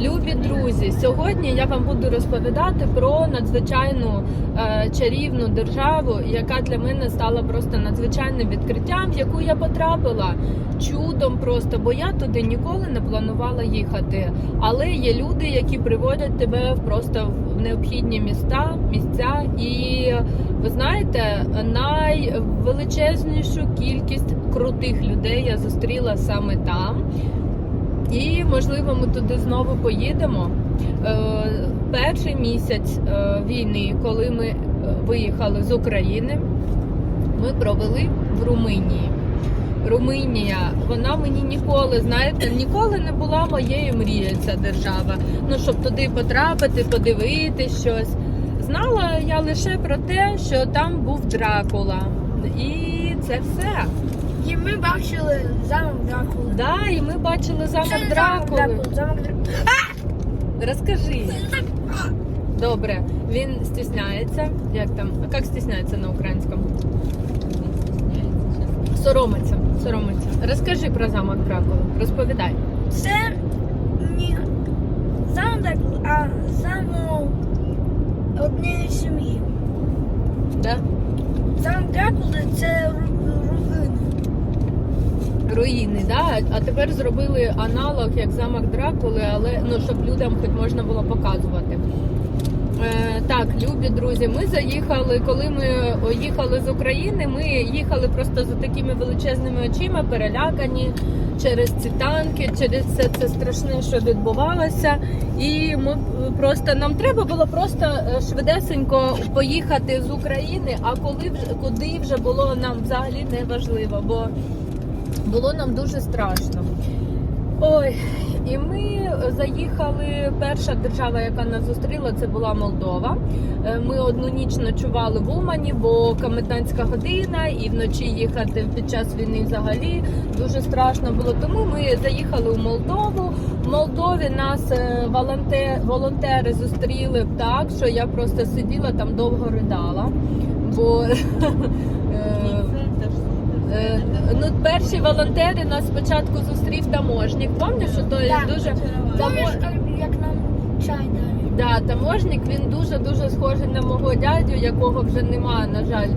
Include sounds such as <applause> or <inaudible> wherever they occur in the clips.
Любі друзі, сьогодні я вам буду розповідати про надзвичайну е, чарівну державу, яка для мене стала просто надзвичайним відкриттям, в яку я потрапила чудом просто, бо я туди ніколи не планувала їхати. Але є люди, які приводять тебе просто в необхідні міста, місця. І ви знаєте, найвеличезнішу кількість крутих людей я зустріла саме там. І можливо, ми туди знову поїдемо. Е, перший місяць е, війни, коли ми е, виїхали з України, ми провели в Румунії. Румунія, вона мені ніколи, знаєте, ніколи не була моєю мрією ця держава. Ну, щоб туди потрапити, подивитись щось. Знала я лише про те, що там був Дракула. І це все. І ми бачили замок Дракули. Да, і ми бачили замок Дракули. Замок Дракули. Замок Дракули. Розкажи. Добре, він стісняється. Як там? А як стісняється на українському? Соромиться. Соромиться. Розкажи про замок Дракули. Розповідай. Це не замок Дракули, а замок однієї сім'ї. Да? Замок Дракули це руїни. Да? А тепер зробили аналог як замок Дракули, але ну щоб людям хоч можна було показувати. Е, так, любі друзі, ми заїхали, коли ми їхали з України, ми їхали просто за такими величезними очима, перелякані через ці танки, через все це страшне, що відбувалося. І ми просто нам треба було просто е, швидесенько поїхати з України. А коли вже куди вже було нам взагалі не важливо, бо було нам дуже страшно. Ой, і ми заїхали. Перша держава, яка нас зустріла, це була Молдова. Е, Ми одну ніч ночували в Умані, бо комендантська година, і вночі їхати під час війни взагалі дуже страшно було. Тому ми заїхали у Молдову. В Молдові нас е, волонтери, зустріли так, що я просто сиділа там довго ридала. Бо <laughs> Ну, перші волонтери нас спочатку зустрів таможник. Пам'ятаєш, що той Так. дуже Помніш, як нам чай дали? да, таможник, він дуже дуже схожий на мого дядю, якого вже немає, на жаль.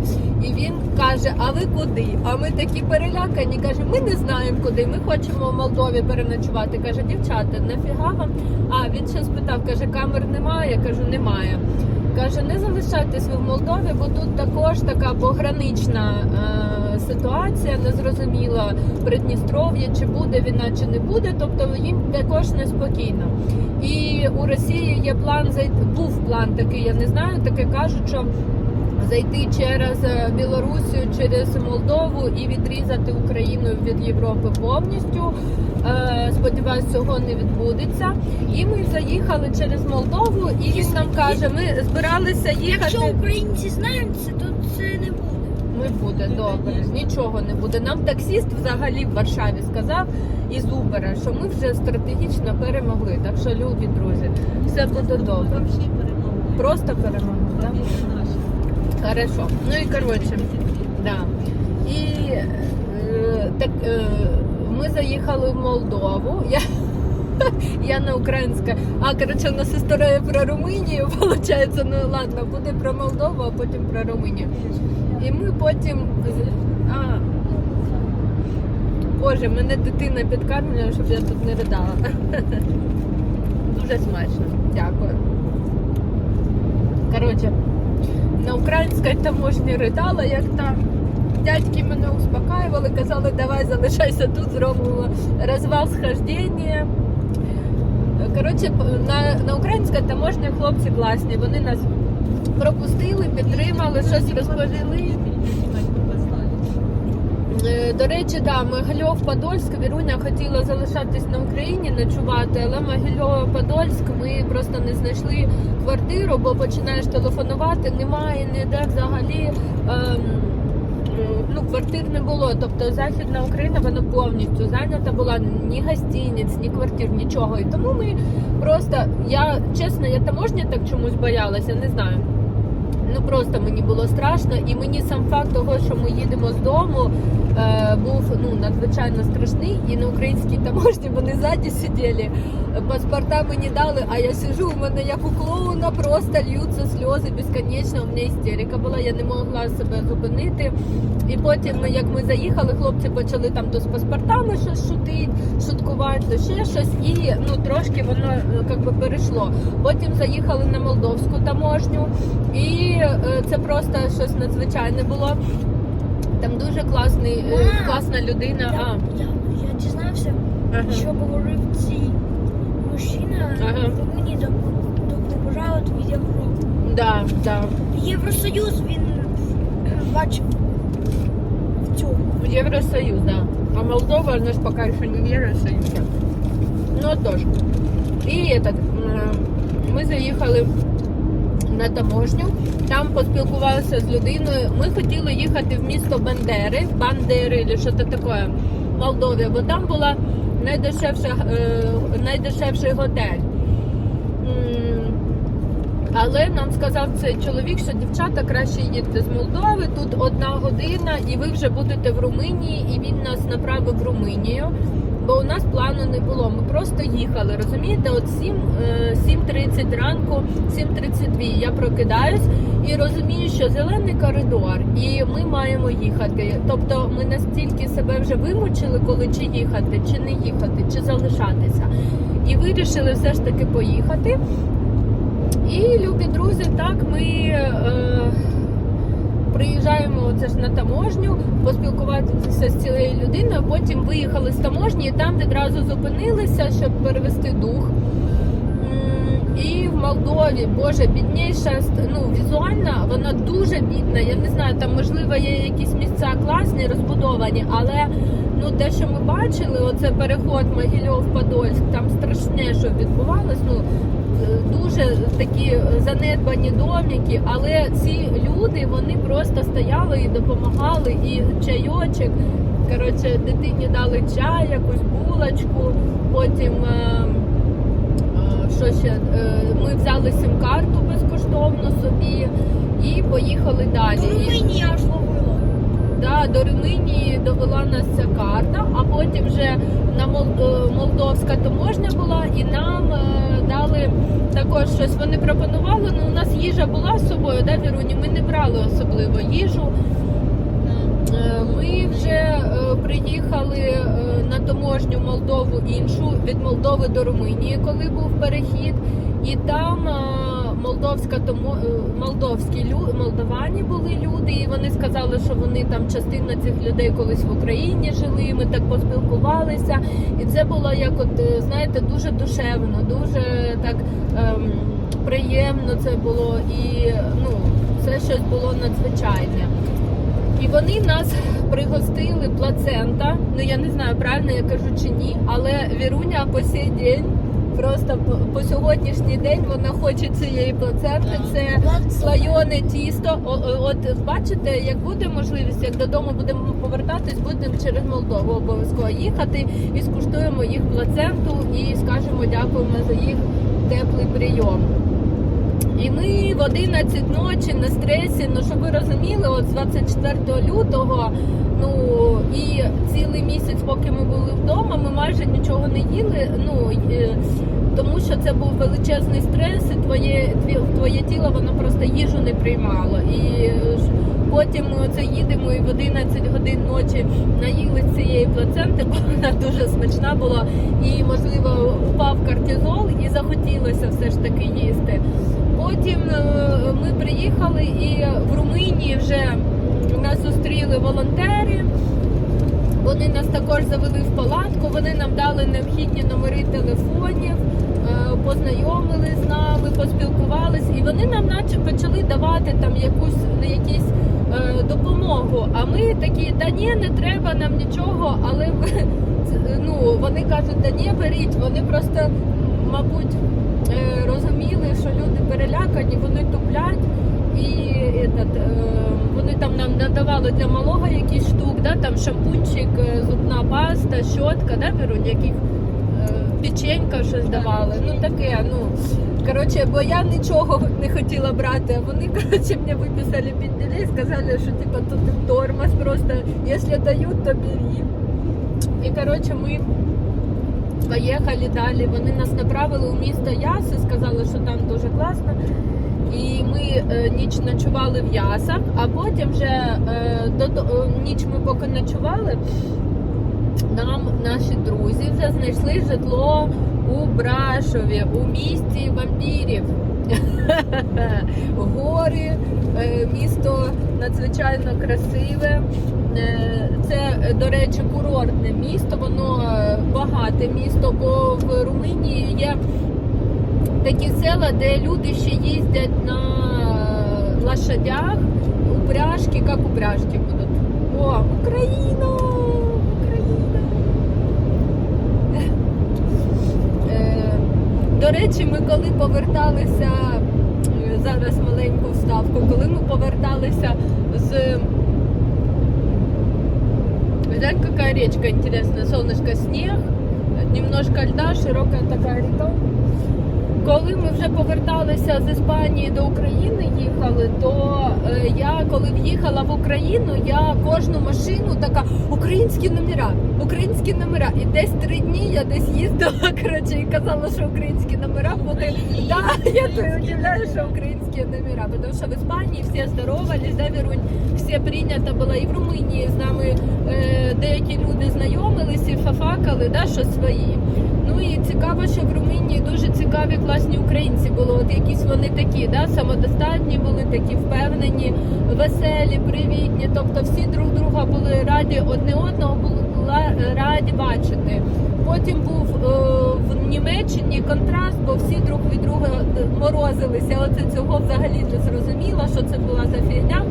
І він каже: А ви куди? А ми такі перелякані. каже, ми не знаємо куди. Ми хочемо в Молдові переночувати. Каже, дівчата, нафіга вам? А він ще спитав, каже, камер немає. Я кажу, немає. Каже, не залишайтесь ви в Молдові, бо тут також така погранична е, ситуація, незрозуміла Придністров'я, чи буде війна, чи не буде. Тобто їм також неспокійно. І у Росії є план. Був план такий, я не знаю. Таке кажуть, що зайти через е, Білорусію, через Молдову і відрізати Україну від Європи повністю. Е, Сподіваюсь, цього не відбудеться. І ми заїхали через Молдову, і він нам каже: ми збиралися Якщо їхати. українці знають це, то це не буде. Ми буде добре, нічого не буде. Нам таксіст взагалі в Варшаві сказав із Убера, що ми вже стратегічно перемогли. Так що, любі друзі, все буде добре. Просто перемогли. Хорошо. Ну і коротше, да. І е, так е, ми заїхали в Молдову. Я, <laughs> я на українська. А коротше, у нас історія про Румунію. Виходить, <laughs> ну ладно, буде про Молдову, а потім про Румунію. І ми потім. А, Боже, мене дитина підкармлює, щоб я тут не ридала. <laughs> Дуже смачно. Дякую. Коротше, на українській таможні ридала, як там. Дядьки мене успокаювали, казали, давай залишайся тут, зробимо розвал схождення. Коротше, на, на українській таможні хлопці класні, вони нас пропустили, підтримали, щось розповіли. Е, До речі, да, Могильов Подольськ, Віруня хотіла залишатись на Україні, ночувати, але Могильов Подольськ ми просто не знайшли квартиру, бо починаєш телефонувати, немає ніде взагалі. Ем, е, Ну, квартир не було. Тобто Західна Україна вона повністю зайнята була ні гостиниць, ні квартир, нічого. І тому ми просто, я чесно, я таможня так чомусь боялася, не знаю. Ну просто мені було страшно, і мені сам факт того, що ми їдемо з дому, був ну надзвичайно страшний. І на українській таможні вони ззаді сиділи, паспорта мені дали, а я сижу, у мене як у клоуна, просто льються сльози безконечно. У мене істерика була, я не могла себе зупинити. І потім, як ми заїхали, хлопці почали там то з паспортами щось шутить, шуткувати, то ще щось, і ну трошки воно е, як би перейшло. Потім заїхали на молдовську таможню, і е, це просто щось надзвичайне було. Там дуже класний, е, класна людина. Я, я, я дізнався, А, що говорив цей мужчина Ага. в Румунії до, до побажали від Європи. Да, да. Євросоюз він е, бачив в цьому. Євросоюз, да. А Молдова, у нас пока ще не в Євросоюзі. Ну тож. І этот, м, ми заїхали на таможню, там поспілкувалися з людиною. Ми хотіли їхати в місто Бандери, Бандери, чи що це таке, Молдові, бо там була найдешевша, е, найдешевший готель. Але нам сказав цей чоловік, що дівчата краще їдьте з Молдови. Тут одна година, і ви вже будете в Румунії. І він нас направив в Румунію. Бо у нас плану не було. Ми просто їхали. Розумієте, от 7, е, 7.30 ранку, 7.32 я прокидаюсь і розумію, що зелений коридор, і ми маємо їхати. Тобто ми настільки себе вже вимучили, коли чи їхати, чи не їхати, чи залишатися. І вирішили все ж таки поїхати. І любі друзі, так ми е, приїжджаємо це ж на таможню, поспілкуватися з цією людиною. Потім виїхали з таможні, і там відразу зупинилися, щоб перевести дух. І в Молдові, боже, бідніша ну візуально вона дуже бідна. Я не знаю, там можливо є якісь місця класні, розбудовані, але ну те, що ми бачили, оце переход Могильов-Подольськ, там страшне, що відбувалось. Ну е, дуже такі занедбані домики, але ці люди вони просто стояли і допомагали, і чайочок. Коротше, дитині дали чай, якусь булочку, потім. е, е, Що ще ми взяли сим-карту безкоштовно собі і поїхали далі. І- Румунії аж ловила. Да, до Риминії довела нас ця карта, а потім вже на молдовська таможня була, і нам е, дали також щось. Вони пропонували. Ну, у нас їжа була з собою, да, Віруні? Ми не брали особливо їжу. Е, Ми вже е, приїхали на таможню Молдову іншу від Молдови до Румунії, коли був перехід, і там молдовська томо е, молдовські лю... молдавані були люди, і вони сказали, що вони там частина цих людей колись в Україні жили. Ми так поспілкувалися, і це було як, от е, знаєте, дуже душевно, дуже так ем, приємно це було, і ну це щось було надзвичайне. І вони нас пригостили плацента. Ну я не знаю, правильно я кажу чи ні, але Віруня по сей день, просто по, сьогоднішній день вона хоче цієї плаценти. Це слайоне тісто. От бачите, як буде можливість, як додому будемо повертатись, будемо через Молдову обов'язково їхати і скуштуємо їх плаценту і скажемо дякуємо за їх теплий прийом. І ми в 11 ночі на стресі, ну щоб ви розуміли, от з 24 лютого, ну і цілий місяць, поки ми були вдома, ми майже нічого не їли. Ну тому що це був величезний стрес, і твоє твоє тіло воно просто їжу не приймало. І потім ми оце їдемо і в 11 годин ночі наїли цієї плаценти, бо вона дуже смачна була. І можливо упав кортизол, і захотілося все ж таки їсти. Потім е, ми приїхали і в Румунії вже нас зустріли волонтери. Вони нас також завели в палатку, вони нам дали необхідні номери телефонів, е, познайомили з нами, поспілкувались, і вони нам наче почали давати там якусь якісь е, допомогу. А ми такі, та ні, не треба нам нічого, але ви- <laughs> ну, вони кажуть, та ні, беріть. Вони просто, мабуть, е, розуміли, що люди перелякані, вони туплять. І этот, е, вони там нам надавали для малого якісь штук, да, там шампунчик, е, зубна паста, щотка, да, Вірунь, яких е, печенька щось давали. Ну таке, ну. Коротше, бо я нічого не хотіла брати, а вони, <laughs> коротше, мені виписали пінделі і сказали, що типа тут тормоз просто, якщо дають, то бери. І коротше, ми поїхали далі. Вони нас направили у місто Яси, сказали, що там дуже класно. І ми е, ніч ночували в Ясах, а потім вже е, до, е, ніч ми поки ночували, нам наші друзі вже знайшли житло у Брашові, у місті вампірів. <laughs> Гори, е, місто надзвичайно красиве. Е, Це, до речі, курортне місто, воно е, багате місто, бо в Румунії є такі села, де люди ще їздять на лошадях, упряжки, як упряжки будуть. О! Україна! Е, До речі, ми коли поверталися, е, зараз маленьку вставку, коли ми поверталися з Знаєте, какая речка інтересна, Солнышко, снег, немножко льда, широкая така река. Коли ми вже поверталися з Іспанії до України, їхали, то е, я коли в'їхала в Україну, я кожну машину така українські номера, українські номера. І десь три дні я десь їздила <laughs> коротше, і казала, що українські номера були. Да, я удивляю, що українські номера, тому що в Іспанії всі здоровались, да, Вірунь, всі прийнято було і в Румунії з нами е, деякі люди знайомились і фафакали, да, що свої. Ну і цікаво, що в Румунії дуже цікаві класні українці були. От якісь вони такі, да, самодостатні були, такі впевнені, веселі, привітні. Тобто всі друг друга були раді одне одного, була раді бачити. Потім був е, в Німеччині контраст, бо всі друг від друга морозилися. Оце цього взагалі не зрозуміла, що це була за фігня.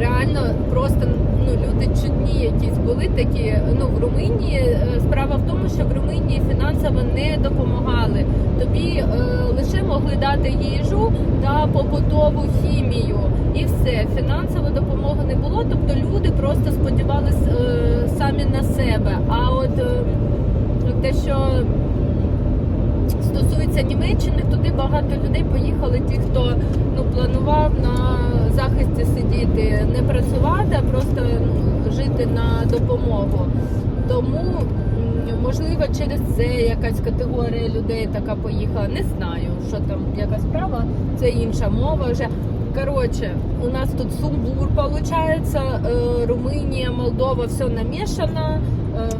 Реально просто ну люди чудні якісь були такі. Ну в Румунії е, справа в тому, що в Румунії фінансово не допомагали. Тобі е, лише могли дати їжу та побутову хімію, і все. Фінансової допомоги не було. Тобто люди просто сподівались е, самі на себе. А от е, те, що стосується Німеччини, туди багато людей поїхали. Ті, хто ну планував на захисті сидіти, не працювати, а просто ну, жити на допомогу. Тому можливо через це якась категорія людей така поїхала. Не знаю, що там яка справа, це інша мова вже. Коротше, у нас тут сумбур виходить, Румунія, Молдова, все намішано, е,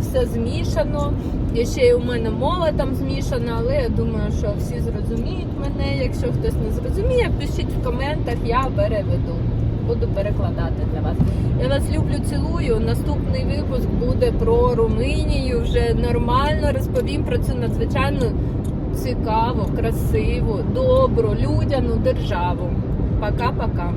все змішано. І ще й у мене мова там змішана, але я думаю, що всі зрозуміють мене. Якщо хтось не зрозуміє, пишіть в коментах, я переведу. Буду перекладати для вас. Я вас люблю, цілую. Наступний випуск буде про Румунію. Вже нормально розповім про цю надзвичайно цікаву, красиву, добру, людяну державу. Пока-пока.